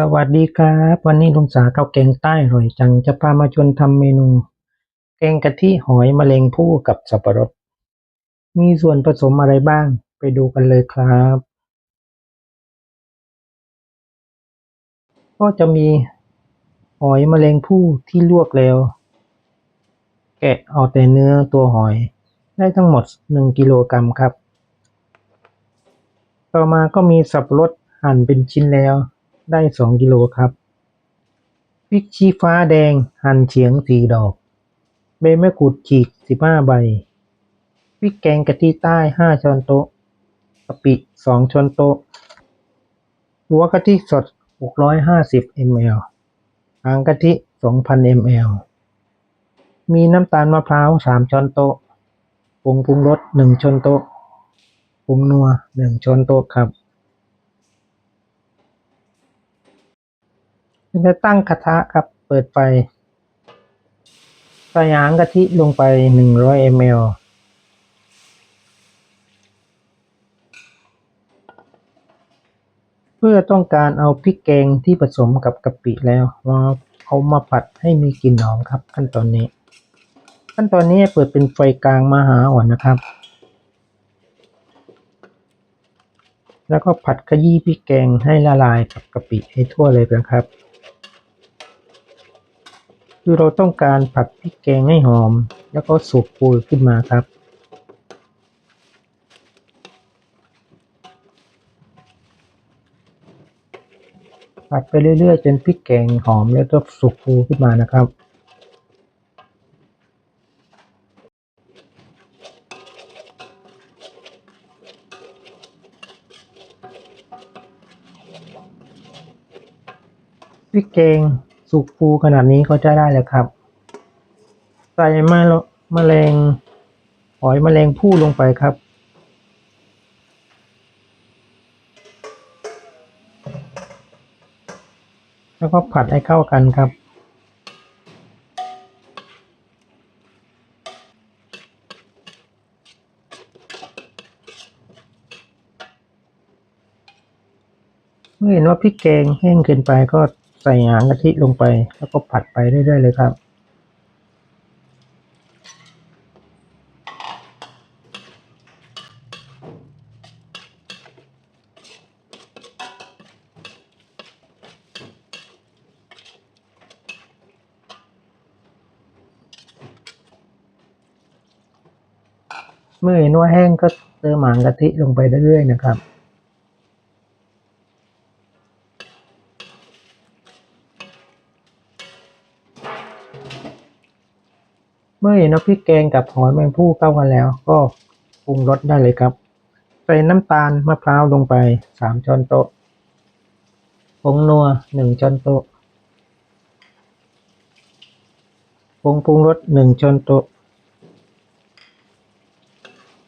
สวัสดีครับ วันนี้ลุงสาข้าวแกงใต้อร่อยจัง จะพามาชวนทำเมนู แกงกะทิหอยมะเร็งผู้กับสับปะรด มีส่วนผสมอะไรบ้าง ไปดูกันเลยครับ ก็จะมีหอยมะเร็งผู้ที่ลวกแล้ว แกะเอาแต่เนื้อตัวหอย ได้ทั้งหมดหนึ่งกิโลกรัมครับ ต่อมาก็มีสับปะรดหั่นเป็นชิ้นแล้ว ได้สองกิโลครับพริกชี้ฟ้าแดงหั่นเฉียงสี่ดอก ใบมะกรูดฉีกสิบห้าใบพริกแกงกะทิใต้ห้าช้อนโต๊ะกะปิสองช้อนโต๊ะหัวกะทิสดหกร้อยห้าสิบมลหางกะทิสองพันมลมีน้ำตาลมะพร้าวสามช้อนโต๊ะผงปรุงรสหนึ่งช้อนโต๊ะผงนัวหนึ่งช้อนโต๊ะครับ จะตั้งกระทะครับ เปิดไฟใส่หางกะทิลงไปหนึ่งร้อยมลเพื่อต้องการเอาพริกแกงที่ผสมกับกะปิแล้วมาเอามาผัดให้มีกลิ่นหอมครับ ขั้นตอนนี้ ขั้นตอนนี้เปิดเป็นไฟกลางมาหาอ่อนนะครับ แล้วก็ผัดขยี้พริกแกงให้ละลายกับกะปิให้ทั่วเลยนะครับ คือเราต้องการผัดพริกแกงให้หอม แล้วก็สุกปูขึ้นมาครับ ผัดไปเรื่อยๆจนพริกแกงหอมแล้วก็สุกฟูขึ้นมานะครับพริกแกง สุกฟูขนาดนี้ก็จะได้แล้วครับ ใส่มะมะแรงหอยมะแรงผู้ลงไปครับ แล้วก็ผัดให้เข้ากันครับเมื่อเห็นว่าพริกแกงแห้งเกินไปก็ ใส่หางกะทิลงไป แล้วก็ผัดไปเรื่อยๆเลยครับ เมื่อเห็นว่าแห้งก็เติมหางกะทิลงไปเรื่อยๆนะครับ มื่อเห็นว่าพริกแกงกับหอยแมงผู้เข้ากันแล้ว ก็ปรุงรสได้เลยครับ ใส่น้ำตาลมะพร้าวลงไปสามช้อนโต๊ะผงนัวหนึ่งช้อนโต๊ะผงปรุงรสหนึ่งช้อนโต๊ะ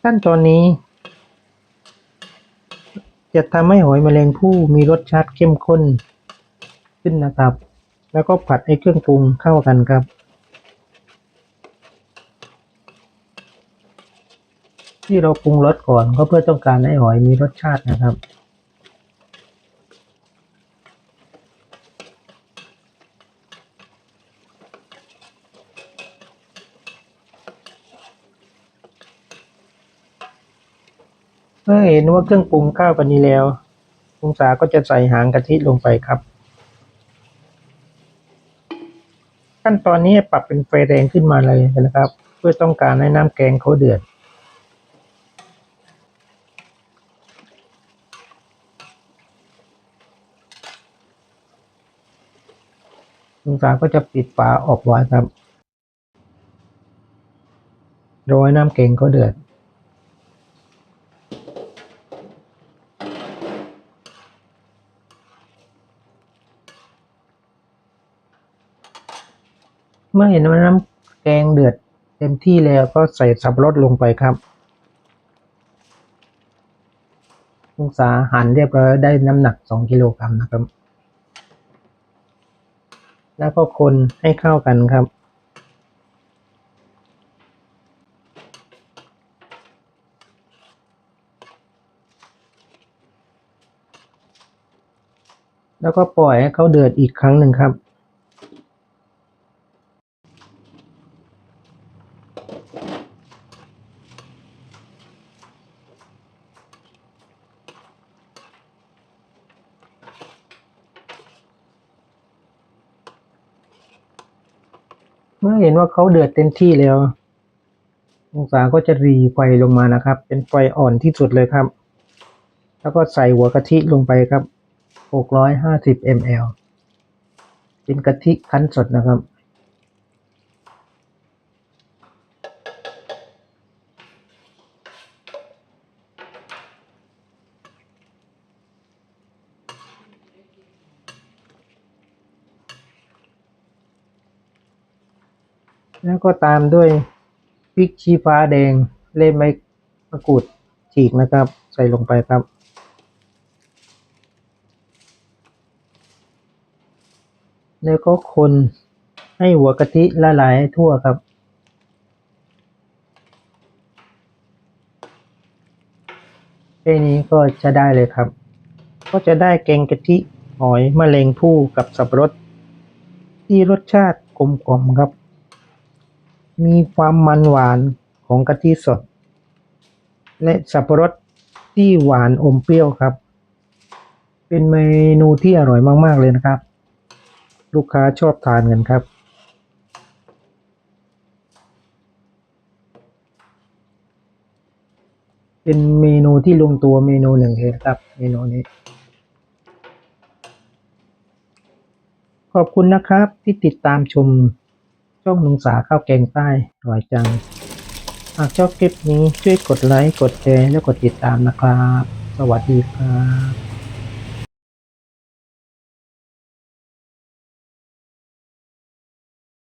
ขั้นตอนนี้ จะทำให้หอยแมลงภู่มีรสชาติเข้มข้นขึ้นนะครับ แล้วก็ผัดให้เครื่องปรุงเข้ากันครับ ที่เราปรุงรสก่อนก็เพื่อต้องการให้หอยมีรสชาตินะครับ เมื่อเห็นว่าเครื่องปรุงข้ากันนี้แล้วลุงสาก็จะใส่หางกะทิลงไปครับ ขั้นตอนนี้ปรับเป็นไฟแรงขึ้นมาเลยนะครับ เพื่อต้องการให้น้ำแกงเขาเดือด ลุงสาก็จะปิดฝาออกไว้ครับรอให้น้ำแกงเขาเดือด เมื่อเห็นว่าน้ำแกงเดือดเต็มที่แล้วก็ใส่สับปะรดลงไปครับองศาหั่นเรียบร้อยได้น้ำหนักสองกิโลกรัมนะครับ แล้วก็คนให้เข้ากันครับ แล้วก็ปล่อยให้เขาเดือดอีกครั้งหนึ่งครับ เมื่อเห็นว่าเขาเดือดเต็มที่แล้ว องศาก็จะรีไฟลงมานะครับ เป็นไฟอ่อนที่สุดเลยครับ แล้วก็ใส่หัวกะทิลงไปครับ 650 ml เป็นกะทิคั้นสดนะครับ แล้วก็ตามด้วยพริกชี้ฟ้าแดงเล่มไม้มะกรูดฉีกนะครับ ใส่ลงไปครับ แล้วก็คนให้หัวกะทิละลายให้ทั่วครับ แค่นี้ก็จะได้เลยครับ ก็จะได้แกงกะทิหอยมะเร็งผู้กับสับปะรดที่รสชาติกลมกล่อมครับ มีความมันหวานของกะทิสด และสับปะรดที่หวานอมเปรี้ยวครับ เป็นเมนูที่อร่อยมาก ๆ เลยนะครับ ลูกค้าชอบทานกันครับ เป็นเมนูที่ลงตัวเมนูหนึ่งเลยนะครับ เมนูนี้ ขอบคุณนะครับที่ติดตามชม ช่องลุงสาข้าวแกงใต้อร่อยจัง หากชอบคลิปนี้ช่วยกดไลค์ กดแชร์ และกดติดตามนะครับ สวัสดีครับ